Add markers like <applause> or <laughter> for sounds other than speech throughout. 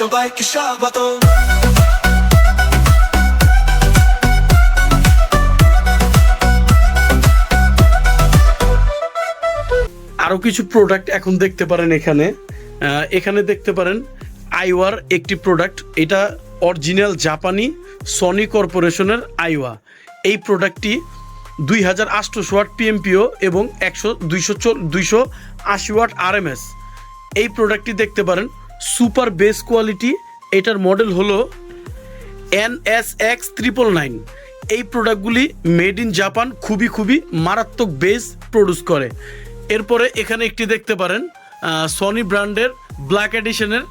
সবাইকে স্বাগত আরও কিছু প্রোডাক্ট এখন দেখতে পারেন এখানে। এখানে দেখতে পারেন আইওয়ার একটি প্রোডাক্ট এটা অরিজিনাল জাপানি সনি কর্পোরেশনের আইওয়া। এই প্রোডাক্টটি দুই হাজার আটশোশো ওয়াট পিএমপিও এবং একশো দুইশো দুইশো আশি ওয়াট আরএমএস এই প্রোডাক্টটি দেখতে পারেন সুপার বেস কোয়ালিটি, এটার মডেল হলো N S X triple nine এই প্রোডাক্টগুলি মেড ইন জাপান, খুবই খুবই মারাত্মক বেস প্রডিউস করে। এরপরে এখানে একটি দেখতে পারেন সনি ব্র্যান্ডের ব্ল্যাক এডিশনের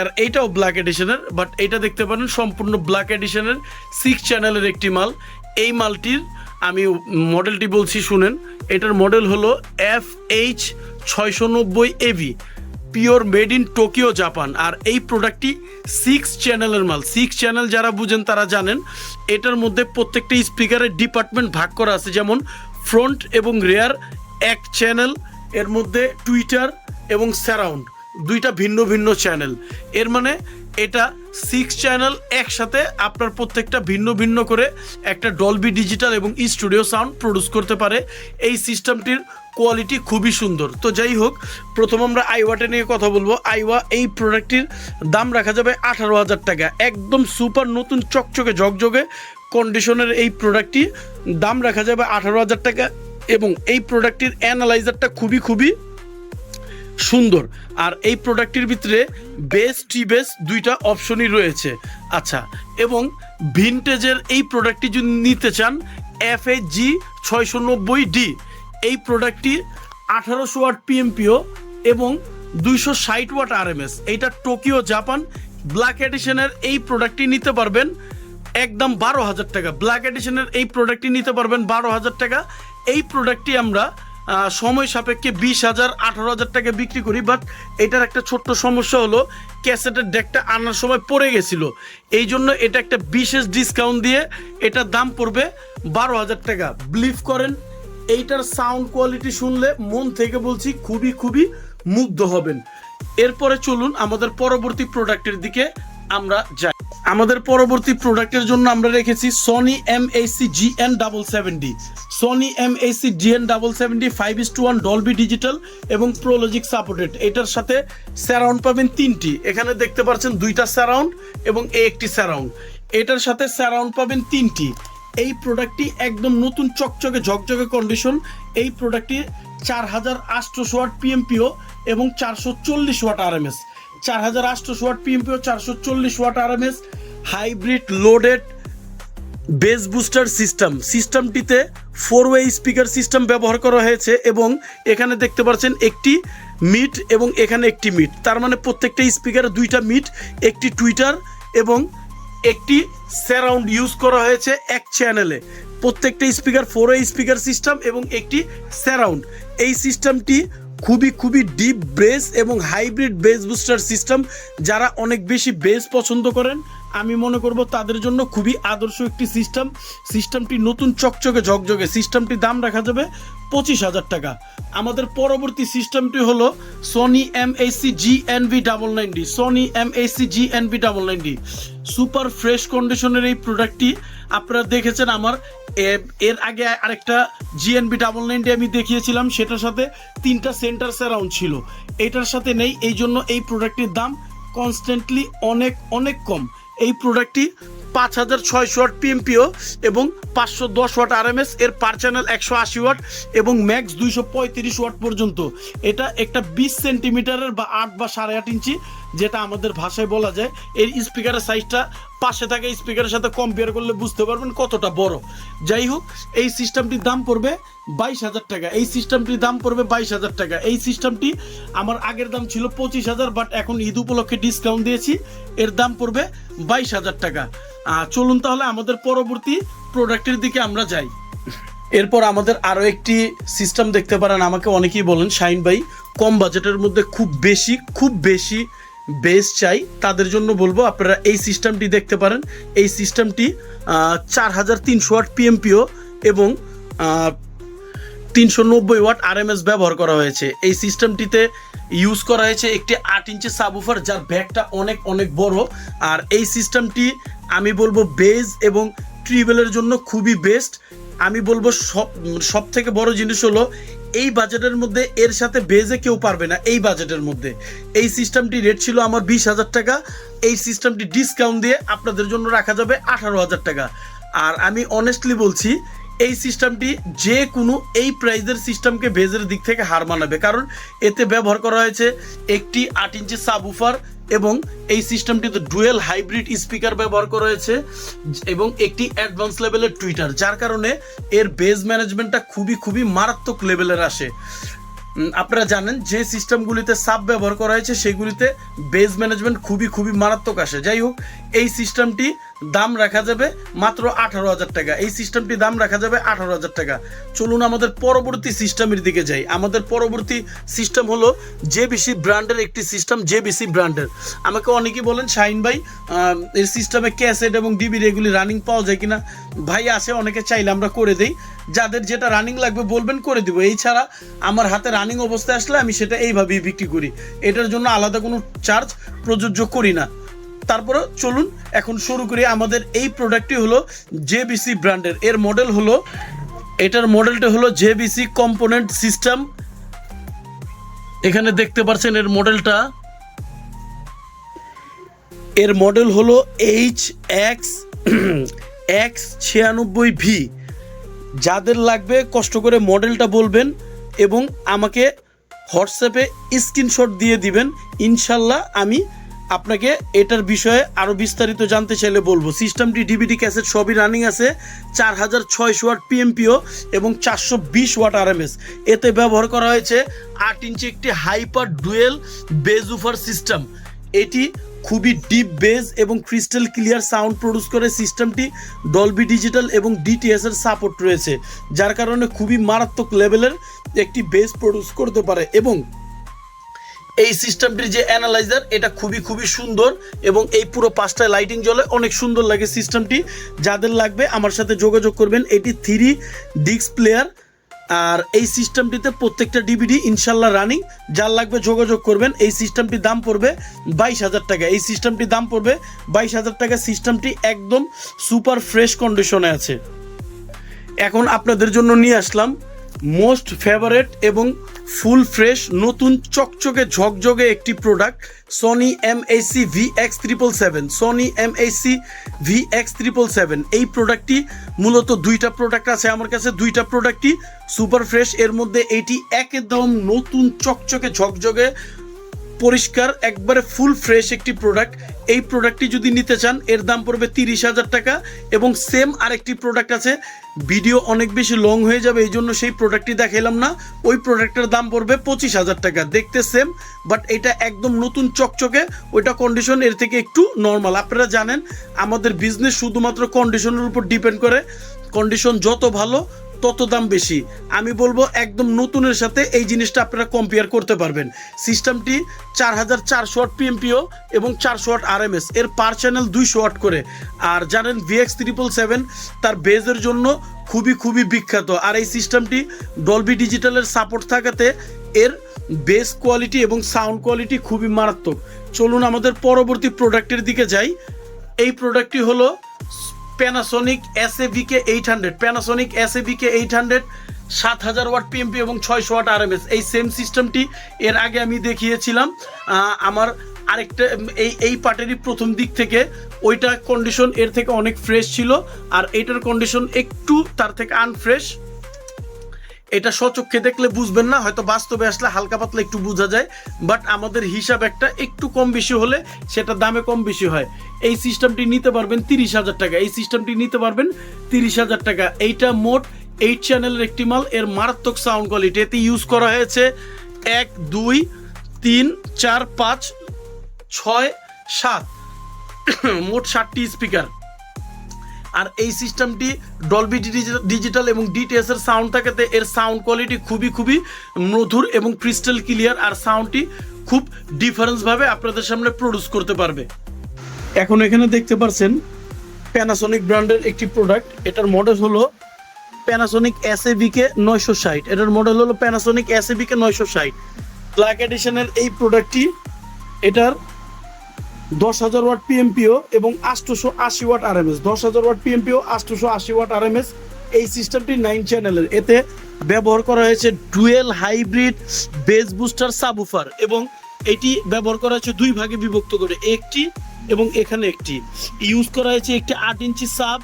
আর এইটাও ব্ল্যাক এডিশনের বাট এটা দেখতে পারেন সম্পূর্ণ ব্ল্যাক এডিশনের সিক্স চ্যানেলের একটি মাল। এই মালটির আমি মডেলটি বলছি শুনেন, এটার মডেল হলো এফ এইচ ছয়শো নব্বই AV pure made in Tokyo, Japan. আর এই প্রোডাক্টটি সিক্স চ্যানেলের মাল। সিক্স চ্যানেল যারা বুঝেন তারা জানেন, এটার মধ্যে প্রত্যেকটা স্পিকারের ডিপার্টমেন্ট ভাগ করা আছে। যেমন ফ্রন্ট এবং রেয়ার এক চ্যানেল, এর মধ্যে টুইটার এবং স্যারাউন্ড দুইটা ভিন্ন ভিন্ন চ্যানেল। এর মানে এটা সিক্স চ্যানেল একসাথে আপনার প্রত্যেকটা ভিন্ন ভিন্ন করে একটা ডলবি ডিজিটাল এবং স্টুডিও সাউন্ড প্রডিউস করতে পারে। এই সিস্টেমটির কোয়ালিটি খুবই সুন্দর। তো যাই হোক, প্রথম আমরা আইওয়াটে নিয়ে কথা বলব। আইওয়া এই প্রোডাক্টটির দাম রাখা যাবে আঠারো হাজার টাকা। একদম সুপার নতুন চকচকে ঝকঝকে কন্ডিশনের এই প্রোডাক্টটি দাম রাখা যাবে আঠারো হাজার টাকা এবং এই প্রোডাক্টটির অ্যানালাইজারটা খুবই খুবই সুন্দর। আর এই প্রোডাক্টটির ভিতরে বেস টি বেস দুইটা অপশনই রয়েছে। আচ্ছা এবং ভিনটেজের এই প্রোডাক্টটি যদি নিতে চান এফ এইচ জি ছয়শো নব্বই ডি এই প্রোডাক্টটি আঠারোশো ওয়াট পিএমপিও এবং দুইশো ষাট ওয়াট আরএমএস এইটা টোকিও জাপান ব্ল্যাক এডিশনের এই প্রোডাক্টটি নিতে পারবেন একদম বারো হাজার টাকা। ব্ল্যাক এডিশনের এই প্রোডাক্টটি নিতে পারবেন বারো হাজার টাকা। এই প্রোডাক্টটি আমরা সময় সাপেক্ষে বিশ হাজার আঠারো হাজার টাকা বিক্রি করি বাট এটার একটা ছোট্ট সমস্যা হলো, ক্যাসেটের ডেকটা আনার সময় পড়ে গেছিল। এই জন্য এটা একটা বিশেষ ডিসকাউন্ট দিয়ে এটার দাম পড়বে বারো হাজার টাকা। বিলিভ করেন, এইটার সাউন্ড কোয়ালিটি শুনলে মন থেকে বলছি খুবই খুবই মুগ্ধ হবেন। এরপরে চলুন আমাদের পরবর্তী প্রোডাক্টের দিকে আমরা যাই আমাদের পরবর্তী প্রোডাক্টের জন্য আমরা রেখেছি Sony M AC G N double seventy Sony M AC G N double seventy five is two one Dolby digital এবং প্রোলজিক সাপোর্টেড এটার সাথে স্যারাউন্ড পাবেন তিনটি। এখানে দেখতে পাচ্ছেন দুইটা স্যারাউন্ড এবং এ একটি স্যারাউন্ড এটার সাথে স্যারাউন্ড পাবেন তিনটি। এই প্রোডাক্টটি একদম নতুন চকচকে ঝকঝকে কন্ডিশন এই প্রোডাক্টটি চার হাজার আটশোশো ওয়াট পিএমপিও এবং চারশো চল্লিশ ওয়াট আরএমএস চার হাজার আটশোশো ওয়াট পিএমপিও চারশো চল্লিশ watt RMS hybrid loaded bass booster system. সিস্টেমটিতে four way speaker system ব্যবহার করা হয়েছে এবং এখানে দেখতে পাচ্ছেন একটি মিট এবং এখানে একটি মিট। তার মানে প্রত্যেকটা স্পিকারে দুইটা মিট, একটি টুইটার এবং একটি স্যারাউন্ড ইউজ করা হয়েছে এক চ্যানেলে প্রত্যেকটা speaker four way speaker system এবং একটি স্যারাউন্ড এই সিস্টেমটি খুবই খুবই ডিপ বেস এবং হাইব্রিড বেস বুস্টার সিস্টেম যারা অনেক বেশি বেস পছন্দ করেন আমি মনে করব তাদের জন্য খুবই আদর্শ একটি সিস্টেম। সিস্টেমটি নতুন চকচকে ঝকঝকে। সিস্টেমটি দাম রাখা যাবে পঁচিশ হাজার টাকা। আমাদের পরবর্তী সিস্টেমটি হলো Sony M AC G N V double nine D Sony M AC G N V double nine D super fresh কন্ডিশনের এই প্রোডাক্টটি আপনারা দেখেছেন আমার। এর আগে আরেকটা জিএনবি ডাবল নাইনটি আমি দেখিয়েছিলাম। সেটার সাথে তিনটা সেন্টার স্যারাউন্ড ছিল। এটার সাথে নেই। এই জন্য এই প্রোডাক্টটির দাম কনস্ট্যান্টলি অনেক অনেক কম। এই প্রোডাক্টটি পাঁচ হাজার ছয়শো ওয়াট পিএমপিও এবং পাঁচশো দশ ওয়াট আরএমএস এর পার চ্যানেল একশো আশি ওয়াট এবং ম্যাক্স দুইশো পঁয়ত্রিশ ওয়াট পর্যন্ত। এটা একটা বিশ সেন্টিমিটারের বা আট বা সাড়ে আট ইঞ্চি যেটা আমাদের ভাষায় বলা যায়, এর স্পিকারের সাইজটা পাশে থাকা স্পিকারের সাথে কম্পেয়ার করলে বুঝতে পারবেন কতটা বড়। যাই হোক, এই সিস্টেমটির দাম পড়বে বাইশ হাজার টাকা। এই সিস্টেমটির দাম পড়বে বাইশ হাজার টাকা। এই সিস্টেমটি আমার আগের দাম ছিল পঁচিশ হাজার বাট এখন ঈদ উপলক্ষে ডিসকাউন্ট দিয়েছি। এর দাম পড়বে বাইশ হাজার টাকা। চলুন তাহলে আমাদের পরবর্তী প্রোডাক্টের দিকে আমরা যাই। এরপর আমাদের আরও একটি সিস্টেম দেখতে পারেন। আমাকে অনেকেই বলেন শাইন ভাই, কম বাজেটের মধ্যে খুব বেশি খুব বেশি বেস চাই, তাদের জন্য বলব, আপনারা এই সিস্টেমটি দেখতে পারেন। এই সিস্টেমটি চার হাজার তিনশো ওয়াট পিএমপিও এবং তিনশো নব্বই ওয়াট আরএমএস ব্যবহার করা হয়েছে। এই সিস্টেমটিতে ইউজ করা হয়েছে একটি আট ইঞ্চি সাবুফার যার ব্যাগটা অনেক অনেক বড়। আর এই সিস্টেমটি আমি বলব বেজ এবং ট্রিবেলের জন্য খুবই বেস্ট আমি বলব সব সব থেকে বড় জিনিস হলো এই বাজেটের মধ্যে এর সাথে বেজে কেউ পারবে না এই বাজেটের মধ্যে। এই সিস্টেমটি রেট ছিল আমার বিশ হাজার টাকা, এই সিস্টেমটি ডিসকাউন্ট দিয়ে আপনাদের জন্য রাখা যাবে আঠারো হাজার টাকা। আর আমি অনেস্টলি বলছি, এই সিস্টেমটি যে কোনো এই প্রাইজের সিস্টেমকে বেজের দিক থেকে হার মানাবে। কারণ এতে ব্যবহার করা হয়েছে একটি আট ইঞ্চি সাবউফার এবং এই সিস্টেমটিতে ডুয়েল হাইব্রিড স্পিকার ব্যবহার করা হয়েছে এবং একটি অ্যাডভান্স লেভেলের টুইটার, যার কারণে এর বেজ ম্যানেজমেন্টটা খুবই খুবই মারাত্মক লেভেলের আসে। আপনারা জানেন যে সিস্টেমগুলিতে সাব ব্যবহার করা হয়েছে, সেগুলিতে বেজ ম্যানেজমেন্ট খুবই খুবই মারাত্মক আসে। যাই হোক, এই সিস্টেমটি দাম রাখা যাবে মাত্র আঠারো হাজার টাকা। এই সিস্টেমটি দাম রাখা যাবে আঠারো হাজার টাকা। চলুন আমাদের পরবর্তী সিস্টেমের দিকে যাই। আমাদের পরবর্তী সিস্টেম হলো জেবিসি ব্র্যান্ডের একটি সিস্টেম জেবিসি ব্র্যান্ডের। আমাকে অনেকেই বলেন, শাহিন ভাই এই সিস্টেমে ক্যাসেট এবং ডিবির এগুলি রানিং পাওয়া যায় কিনা? ভাই আসে, অনেকে চাইলে আমরা করে দেই। যাদের যেটা রানিং লাগবে বলবেন, করে দিব। এই ছাড়া আমার হাতে রানিং অবস্থায় আসলে আমি সেটা এইভাবেই বিক্রি করি। এটার জন্য আলাদা কোনো চার্জ প্রযোজ্য করি না। তারপরে চলুন এখন শুরু করি। আমাদের এই প্রোডাক্টটি হলো জেবিসি ব্র্যান্ডের এর মডেল হলো, এটার মডেলটা হলো জেবিসি কম্পোনেন্ট সিস্টেম এখানে দেখতে পাচ্ছেন এর মডেলটা এর মডেল হলো এইচ এক্স এক্স ছিয়ানব্বই ভি যাদের লাগবে, কষ্ট করে মডেলটা বলবেন এবং আমাকে হোয়াটসঅ্যাপে স্ক্রিনশট দিয়ে দিবেন। ইনশাল্লাহ আমি আপনাকে এটার বিষয়ে আরও বিস্তারিত জানতে চাইলে বলব। সিস্টেমটি ডিভিডি ক্যাসেট সবই রানিং আছে, চার হাজার ছয়শো ওয়াট পিএমপিও এবং চারশো বিশ ওয়াট আরএমএস এতে ব্যবহার করা হয়েছে আট ইঞ্চি একটি হাইপার ডুয়েল বেজুফার সিস্টেম। এটি খুবই ডিপ বেজ এবং ক্রিস্টাল ক্লিয়ার সাউন্ড প্রডিউস করে সিস্টেমটি ডলবি ডিজিটাল এবং ডিটিএস এর সাপোর্ট রয়েছে, যার কারণে খুবই মারাত্মক লেভেলের একটি বেজ প্রডিউস করতে পারে এবং এই সিস্টেমটির যে অ্যানালাইজার, এটা খুবই খুবই সুন্দর এবং এই পুরো পাঁচটায় লাইটিং জ্বলে। অনেক সুন্দর লাগে সিস্টেমটি। যাদের লাগবে আমার সাথে যোগাযোগ করবেন। এটি থ্রি ডিস্ক প্লেয়ার আর এই সিস্টেমটিতে প্রত্যেকটা ডিভিডি ইনশাল্লাহ রানিং যার লাগবে যোগাযোগ করবেন। এই সিস্টেমটির দাম পড়বে বাইশ হাজার টাকা। এই সিস্টেমটির দাম পড়বে বাইশ হাজার টাকা। সিস্টেমটি একদম সুপার ফ্রেশ কন্ডিশনে আছে। এখন আপনাদের জন্য নিয়ে আসলাম মোস্ট ফেভারেট এবং ফুল ফ্রেশ নতুন চকচকে ঝকঝকে একটি product Sony M AC V X triple seven Sony M AC V X triple seven এই প্রোডাক্টটি মূলত দুইটা প্রোডাক্ট আছে আমার কাছে, দুইটা প্রোডাক্টই সুপার ফ্রেশ। এর মধ্যে এটি একদম নতুন চকচকে ঝকঝকে পরিষ্কার, একবারে ফুল ফ্রেশ একটি প্রোডাক্ট এই প্রোডাক্টটি যদি নিতে চান, এর দাম পড়বে তিরিশ হাজার টাকা এবং সেম আরেকটি প্রোডাক্ট আছে। ভিডিও অনেক বেশি লং হয়ে যাবে, এই জন্য সেই প্রোডাক্টটি দেখাইলাম না। ওই প্রোডাক্টের দাম পড়বে পঁচিশ হাজার টাকা। দেখতে সেম বাট এটা একদম নতুন চকচকে, ওইটা কন্ডিশন এর থেকে একটু নর্মাল আপনারা জানেন, আমাদের বিজনেস শুধুমাত্র কন্ডিশনের উপর ডিপেন্ড করে। কন্ডিশন যত ভালো তত দাম বেশি। আমি বলব একদম নতুনের সাথে এই জিনিসটা আপনারা কম্পেয়ার করতে পারবেন। সিস্টেমটি চার হাজার চারশো ওয়াট পিএমপিও এবং চারশো ওয়াট আরএমএস এর পার চ্যানেল দুইশো ওয়াট করে। আর জানেন ভিএক্স ট্রিপল সেভেন তার বেজের জন্য খুবই খুবই বিখ্যাত। আর এই সিস্টেমটি ডলবি ডিজিটালের সাপোর্ট থাকাতে এর বেস কোয়ালিটি এবং সাউন্ড কোয়ালিটি খুবই মারাত্মক। চলুন আমাদের পরবর্তী প্রোডাক্টের দিকে যাই। এই প্রোডাক্টটি হলো Panasonic S eight hundred Panasonic S eight hundred সাত হাজার ওয়াট পিএমপি এবং ছয়শো ওয়াট আরএমএস এই সেম সিস্টেমটি এর আগে আমি দেখিয়েছিলাম। আমার আরেকটা এই এই পার্টেরই প্রথম দিক থেকে। ওইটা কন্ডিশন এর থেকে অনেক ফ্রেশ ছিল। আর এইটার কন্ডিশন একটু তার থেকে আনফ্রেশ এটা সচক্ষে দেখলে বুঝবেন না, হয়তো বাস্তবে আসলে হালকা পাতলা একটু বোঝা যায় বাট আমাদের হিসাব একটা একটু কম বেশি হলে সেটা দামে কম বেশি হয়। এই সিস্টেমটি নিতে পারবেন তিরিশ হাজার টাকা। এই সিস্টেমটি নিতে পারবেন তিরিশ হাজার টাকা। এইটা মোট এইট চ্যানেলের একটি মাল। এর মারাত্মক সাউন্ড কোয়ালিটি এতে ইউজ করা হয়েছে এক, দুই, তিন, চার, পাঁচ, ছয়, সাত। <coughs> মোট ষাটটি স্পিকার আর এই সিস্টেমটি ডলবি ডিজিটাল এবং ডিটিএস এর সাউন্ড থাকাতে এর সাউন্ড কোয়ালিটি খুবই খুবই মধুর এবং ক্রিস্টাল ক্লিয়ার আর সাউন্ডটি খুব ডিফারেন্সভাবে আপনাদের সামনে প্রডিউস করতে পারবে। এখন এখানে দেখতে পাচ্ছেন প্যানাসোনিক ব্র্যান্ডের একটি প্রোডাক্ট এটার মডেল হলো প্যানাসোনিক এস বিকে নয়শো ষাট। এটার মডেল হলো প্যানাসোনিক এস বিকে নয়শো ষাট। ব্ল্যাক এডিশনের এই প্রোডাক্টটি এটার দশ হাজার ওয়াট পিএমপিও এবং আটশোশো আশি ওয়াট আর আরএমএস দশ হাজার ওয়াট পিএমপিও আটশোশো আশি ওয়াট আর আরএমএস এই সিস্টেমটি নাইন চ্যানেলের। এতে ব্যবহার করা হয়েছে dual hybrid bass booster subwoofer এবং এটি ব্যবহার করা হয়েছে দুই ভাগে বিভক্ত করে, একটি এবং এখানে একটি। ইউজ করা হয়েছে একটি আট ইঞ্চি সাব,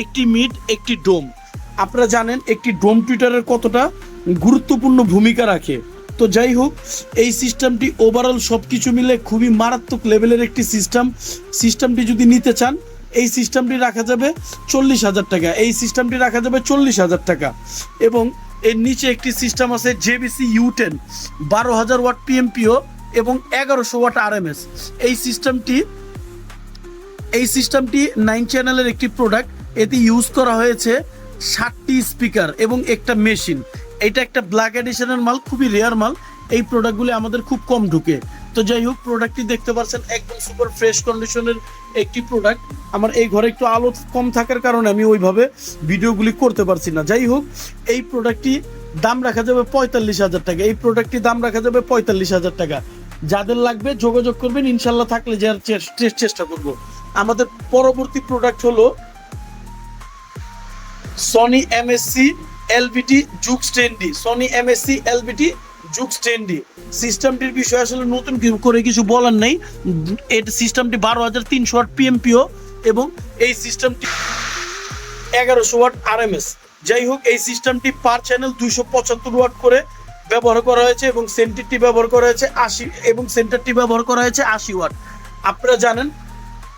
একটি মিড, একটি ডোম। আপনারা জানেন একটি ডোম টুইটারের কতটা গুরুত্বপূর্ণ ভূমিকা রাখে। তো যাই হোক, এই সিস্টেমটি ওভারঅল সব কিছু মিলে খুবই মারাত্মক লেভেলের একটি সিস্টেম সিস্টেমটি যদি নিতে চান, এই সিস্টেমটি রাখা যাবে চল্লিশ হাজার টাকা। এই সিস্টেমটি রাখা যাবে চল্লিশ হাজার টাকা। এবং এর নিচে একটি সিস্টেম আছে জেবিসি ইউ টেন বারো হাজার ওয়াট পিএমপিও এবং এগারোশো ওয়াট আরএমএস এই সিস্টেমটি এই সিস্টেমটি নাইন চ্যানেলের একটি প্রোডাক্ট এতে ইউজ করা হয়েছে ষাটটি স্পিকার এবং একটা মেশিন এটা একটা ব্ল্যাক এডিশনের মাল, খুবই রেয়ার মাল। এই প্রোডাক্টগুলি আমাদের খুব কম ঢুকে। তো যাই হোক প্রোডাক্টটি দেখতে পাচ্ছেন একদম সুপার ফ্রেশ কন্ডিশনের একটি প্রোডাক্ট আমার এই ঘরে একটু আলো কম থাকার কারণে আমি ওইভাবে ভিডিওগুলি করতে পারছি না। যাই হোক, এই প্রোডাক্টটি দাম রাখা যাবে পঁয়তাল্লিশ হাজার টাকা। এই প্রোডাক্টটি দাম রাখা যাবে পঁয়তাল্লিশ হাজার টাকা। যাদের লাগবে যোগাযোগ করবেন, ইনশাল্লাহ থাকলে যার চেষ্টা করব। আমাদের পরবর্তী প্রোডাক্ট হলো Sony MSC LBT juke standee Sony MSC LBT juke standee সিস্টেমটির বিষয়ে আসলে নতুন করে কিছু বলার নেই। এটা সিস্টেমটি বারো হাজার তিনশো ওয়াট পিএমপিও এবং এই সিস্টেমটি এগারোশো ওয়াট আরএমএস যাই হোক, এই সিস্টেমটি পার চ্যানেল দুইশো পঁচাত্তর ওয়াট করে ব্যবহার করা হয়েছে এবং সেন্টারটি ব্যবহার করা হয়েছে আশি এবং সেন্টারটি ব্যবহার করা হয়েছে আশি ওয়াট। আপনারা জানেন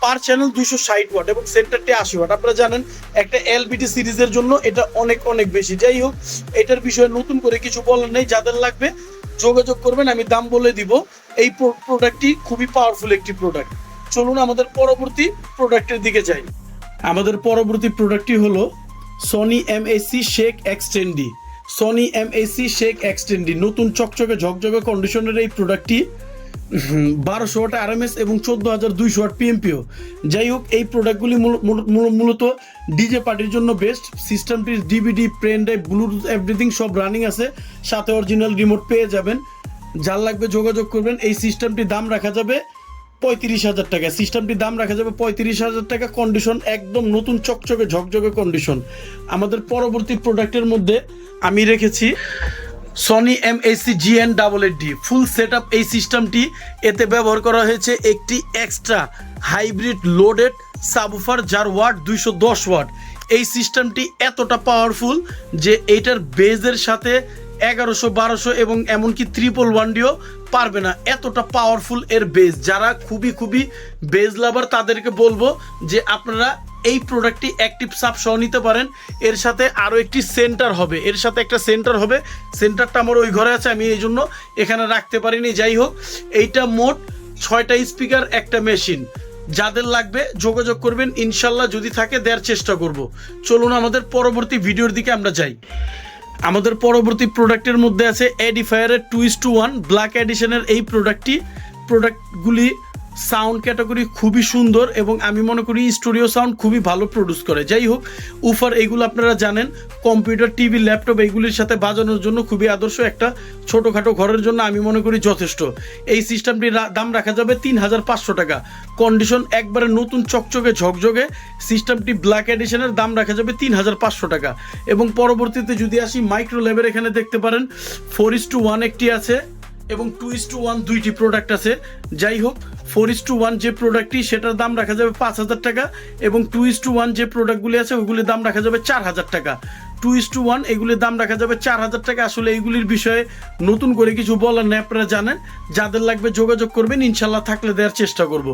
পার চ্যানেল দুশো ষাট ওয়াট এবং সেন্টারটি আশি ওয়াট। আপনারা জানেন, একটা এলবিটি সিরিজের জন্য এটা অনেক অনেক বেশি। যাই হোক, এটার বিষয়ে নতুন করে কিছু বলার নেই। যাদের লাগবে, যোগাযোগ করবেন, আমি দাম বলে দিব। এই প্রোডাক্টটি খুবই পাওয়ারফুল একটি প্রোডাক্ট চলুন আমাদের পরবর্তী প্রোডাক্টের দিকে যাই। আমাদের পরবর্তী প্রোডাক্টটি হলো Sony MAC shake X ten D Sony MAC shake X ten D নতুন চকচকে, ঝকঝকে কন্ডিশনের এই প্রোডাক্টটি বারোশো ওয়াট আরএমএস এবং চোদ্দ হাজার দুইশো ওয়াট পিএমপিও যাই হোক, এই প্রোডাক্টগুলি মূল- মূল- মূল- মূলত ডিজে পার্টির জন্য বেস্ট সিস্টেমটির DVD pen drive Bluetooth everything সব রানিং আছে। সাথে অরিজিনাল রিমোট পেয়ে যাবেন। যার লাগবে যোগাযোগ করবেন। এই সিস্টেমটির দাম রাখা যাবে পঁয়ত্রিশ হাজার টাকা। সিস্টেমটির দাম রাখা যাবে পঁয়ত্রিশ হাজার টাকা। কন্ডিশন একদম নতুন চকচকে, ঝকঝকে কন্ডিশন আমাদের পরবর্তী প্রোডাক্টের মধ্যে আমি রেখেছি Sony M AC GN double eight D full set up এই সিস্টেমটি এতে ব্যবহার করা হয়েছে একটি এক্সট্রা হাইব্রিড লোডেড সাবফার যার ওয়াট দুইশো দশ ওয়াট এই সিস্টেমটি এতটা পাওয়ারফুল যে এইটার বেজের সাথে এগারোশো, বারোশো এবং এমনকি ত্রিপল ওয়ান ডিও পারবে না। এতটা পাওয়ারফুল এর বেজ যারা খুবই খুবই বেজ লাভার তাদেরকে বলব যে আপনারা এই প্রোডাক্টটি অ্যাক্টিভ সাপ সহ নিতে পারেন। এর সাথে আরও একটি সেন্টার হবে। এর সাথে একটা সেন্টার হবে। সেন্টারটা আমার ওই ঘরে আছে, আমি এই জন্য এখানে রাখতে পারিনি। যাই হোক, এইটা মোট ছয়টা স্পিকার একটা মেশিন যাদের লাগবে যোগাযোগ করবেন, ইনশাল্লাহ যদি থাকে দেওয়ার চেষ্টা করব। চলুন আমাদের পরবর্তী ভিডিওর দিকে আমরা যাই। আমাদের পরবর্তী প্রোডাক্টের মধ্যে আছে এডিফায়ারের two is two one black এডিশনের এই প্রোডাক্টটি প্রোডাক্টগুলি সাউন্ড ক্যাটাগরি খুবই সুন্দর এবং আমি মনে করি স্টুডিও সাউন্ড খুবই ভালো প্রডিউস করে। যাই হোক, উফার এইগুলো আপনারা জানেন, কম্পিউটার, টিভি, ল্যাপটপ এইগুলির সাথে বাজানোর জন্য খুবই আদর্শ একটা ছোটোখাটো ঘরের জন্য আমি মনে করি যথেষ্ট। এই সিস্টেমটির দাম রাখা যাবে তিন হাজার পাঁচশো টাকা। কন্ডিশন একবারে নতুন চকচকে ঝকঝকে সিস্টেমটি ব্ল্যাক এডিশনের দাম রাখা যাবে তিন হাজার পাঁচশো টাকা। এবং পরবর্তীতে যদি আসি মাইক্রো ল্যাবের এখানে দেখতে পারেন ফোর ইস টু ওয়ান একটি আছে। এবং টু ইস টু ওয়ান দুইটি প্রোডাক্ট আছে। যাই হোক ফোর ইস টু ওয়ান যে প্রোডাক্টটি সেটার দাম রাখা যাবে পাঁচ হাজার টাকা এবং টু ইস টু ওয়ান যে প্রোডাক্টগুলি আছে, ওগুলির দাম রাখা যাবে চার হাজার টাকা। টু ইস টু ওয়ান এগুলির দাম রাখা যাবে চার হাজার টাকা। আসলে এইগুলির বিষয়ে নতুন করে কিছু বলার নেই, আপনারা জানেন। যাদের লাগবে যোগাযোগ করবেন ইনশাল্লাহ থাকলে দেওয়ার চেষ্টা করব।